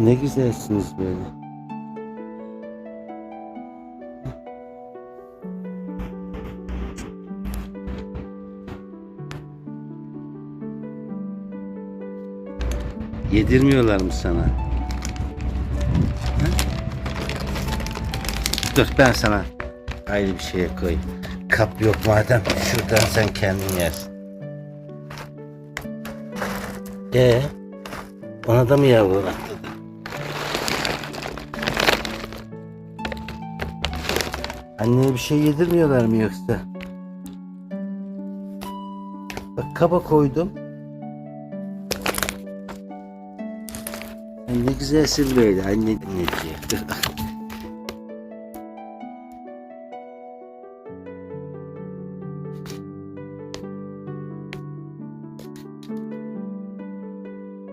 Ne güzelsiniz böyle. Yedirmiyorlar mı sana? Ha? Dur ben sana ayrı bir şeye koyayım. Kap yok madem şuradan sen kendin yersin. Ee, ona da mı yavru Anneye bir şey yedirmiyorlar mı yoksa? Bak kaba koydum. Ne güzelsin böyle anne dinletiyor.